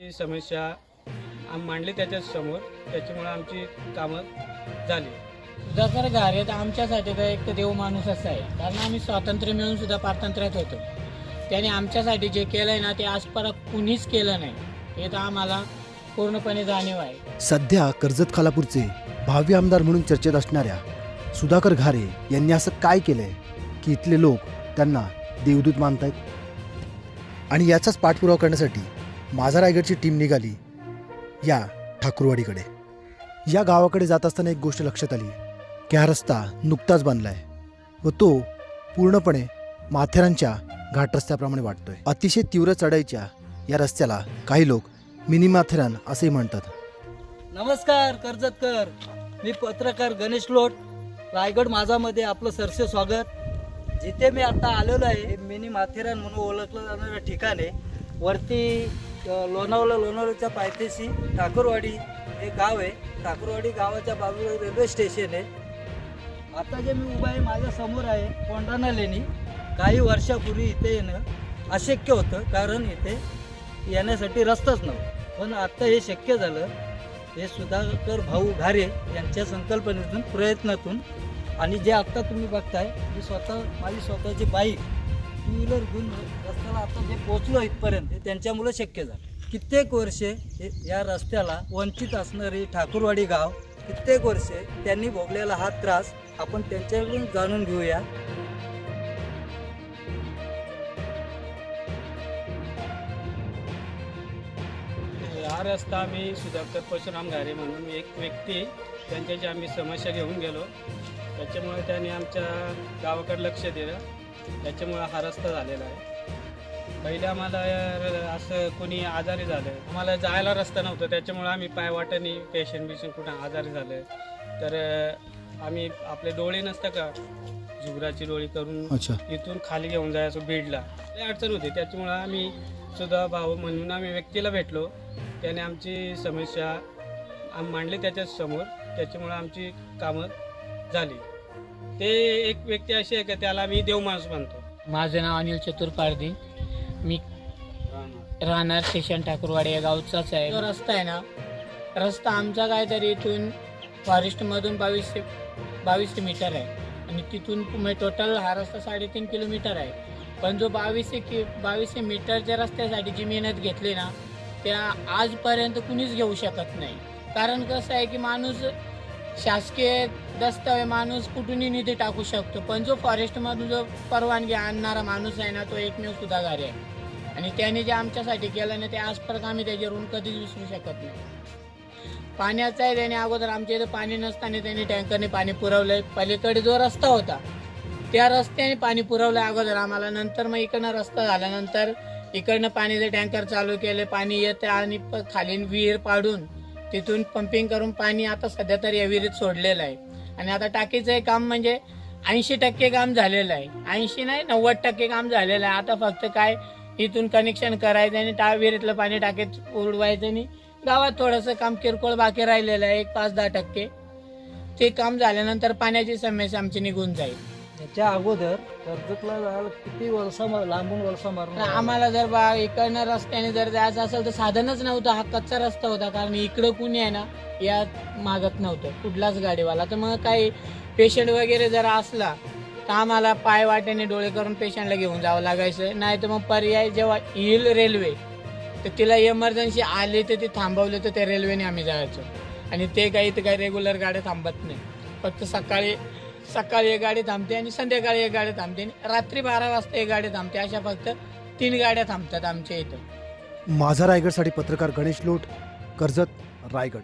ही समस्या आम मांडली त्याच्यासमोर. त्याच्यामुळे आमची कामं झाली. सुधाकर घारे तर आमच्यासाठी तर एक देव माणूसच आहे. कारण आम्ही स्वातंत्र्य मिळून सुद्धा पारतंत्र्यात होतो. त्याने आमच्यासाठी जे केलंय ना ते आजपर्यंत कुणीच केलं नाही. हे तर आम्हाला पूर्णपणे जाणीव आहे. सध्या कर्जत खालापूरचे भावी आमदार म्हणून चर्चेत असणाऱ्या सुधाकर घारे यांनी असं काय केलंय की इथले लोक त्यांना देवदूत मानतायत? आणि याचाच पाठपुरावा करण्यासाठी माझा रायगडची टीम निघाली. या ठाकूरवाडीकडे. या गावाकडे जात असताना एक गोष्ट लक्षात आली. की हा रस्ता नुकताच बांधलाय व तो पूर्णपणे माथेरानच्या घाट रस्त्याप्रमाणे वाटतोय. अतिशय तीव्र चढाईच्या या रस्त्याला काही लोक मिनी माथेरान असेही म्हणतात. नमस्कार कर्जतकर. मी पत्रकार गणेश लोट. रायगड माझामध्ये आपलं सरसे स्वागत. जिथे मी आता आलेलो आहे मिनी माथेरान म्हणून ओळखलं जाणारं ठिकाण. आहे वरती लोणावळा लोणावळ्याच्या पायथ्याशी ठाकूरवाडी हे गाव आहे. ठाकूरवाडी गावाच्या बाजूला रेल्वे स्टेशन आहे. आता जे मी उभा आहे माझ्यासमोर आहे कोंढाणा लेणी. काही वर्षापूर्वी इथे येणं अशक्य होतं कारण इथे येण्यासाठी रस्ताच नव्हता. पण आत्ता हे शक्य झालं. हे सुधाकर भाऊ घारे यांच्या संकल्पनेतून प्रयत्नातून आणि जे आत्ता तुम्ही बघताय मी स्वतः माझी स्वतःची बाईक टू व्हीलर घेऊन रस्त्याला आता जे पोचलो इथपर्यंत त्यांच्यामुळं त्यांच्यामुळे शक्य झालं. कित्येक वर्षे हे- या रस्त्याला वंचित असणारी ठाकूरवाडी गाव कित्येक वर्षे त्यांनी भोगलेला हा त्रास आपण त्यांच्याकडून जाणून घेऊया. हा रस्ता आम्ही सुधाकर परशुराम घारे म्हणून एक व्यक्ती त्यांच्याशी आम्ही समस्या घेऊन गेलो. त्याच्यामुळे त्यांनी आमच्या गावाकडे लक्ष दिलं. त्याच्यामुळे हा रस्ता झालेला आहे. पहिले आम्हाला असं कोणी आजारी झालं. आम्हाला जायला रस्ता नव्हता. त्याच्यामुळे आम्ही पायवाटाने पेशंट बिशंट कुठं आजारी झालं. तर आम्ही आपले डोळे नसतं का? झुगराची डोळी करून अच्छा. इथून खाली घेऊन जायचो बीडला. लई अडचण होती. त्याच्यामुळं आम्ही सुद्धा भाऊ म्हणून आम्ही व्यक्तीला भेटलो. त्याने आमची समस्या आम मांडली त्याच्यासमोर त्याच्यामुळं आमची कामं झाली. ते एक व्यक्ती अशी आहे का त्याला आम्ही देव माणूस मानतो माझं नाव अनिल चतुर्पारदी मी राहणार. स्टेशन ठाकूरवाडी या गावचाच आहे. जो रस्ता आहे ना? रस्ता आमचा काहीतरी इथून फॉरेस्टमधून बावीसशे बावीसशे मीटर आहे. आणि तिथून टोटल हा रस्ता साडेतीन किलोमीटर आहे. पण जो बावीसशे कि बावीसशे मीटरच्या रस्त्यासाठी जी मेहनत घेतली ना त्या आजपर्यंत कुणीच घेऊ शकत नाही. कारण कसं आहे की माणूस शासकीय दस्तावे माणूस कुठूनही निधी टाकू शकतो. पण जो फॉरेस्टमधून जो परवानगी आणणारा माणूस आहे ना तो एकमेव सुधागार आहे. आणि त्याने जे आमच्यासाठी केलं ना ते आजपर्यंत आम्ही त्याचे ऋण कधीच विसरू शकत नाही. पाण्याचं आहे त्याने अगोदर आमच्या इथं पाणी नसताना त्यांनी टँकरने पाणी पुरवलंय. पलीकडे जो रस्ता होता त्या रस्त्याने पाणी पुरवलं अगोदर आम्हाला. नंतर मग इकडनं रस्ता झाल्यानंतर इकडनं पाणीचे टँकर चालू केले पाणी येतं आणि प- विहीर पाडून तिथून पंपिंग करून पाणी आता सध्या तर या विहिरीत सोडलेलं आहे. आणि आता टाकीचं काम म्हणजे ऐंशी टक्के काम झालेलं आहे. ऐंशी नाही नव्वद टक्के काम झालेलं आहे. आता फक्त काय इथून कनेक्शन करायचं आणि टा विहिरीतलं पाणी टाकीत उडवायचं आणि गावात थोडंसं काम किरकोळ बाकी राहिलेलं आहे. एक पाच दहा टक्के. ते काम झाल्यानंतर पाण्याची समस्या आमची निघून जाईल. त्याच्या अगोदर कर्जतला जायला किती वर्ष लांबून वर्ष पण मारणार आम्हाला जर बा इकडनं रस्त्याने जर जायचं असेल तर साधनच नव्हतं. हा कच्चा रस्ता होता. कारण इकडं कुणी आहे ना या मागत नव्हतं. कुठलाच गाडीवाला. तर मग काही पेशंट वगैरे जर असला तर आम्हाला पाय वाट्याने डोळे करून पेशंटला घेऊन जावं लागायचं. नाही तर मग पर्याय जेव्हा येईल रेल्वे तर तिला इमर्जन्सी आली तर ती थांबवली तर त्या रेल्वेने आम्ही जायचो. आणि ते काही तर काही रेग्युलर गाड्या थांबत नाही. फक्त सकाळी सकाळी एक गाडी थांबते आणि संध्याकाळी एक गाडी थांबते आणि रात्री बारा वाजता एक गाडी थांबते. अशा फक्त तीन गाड्या थांबतात आमच्या इथं. माझा रायगडसाठी पत्रकार गणेश लोट कर्जत रायगड.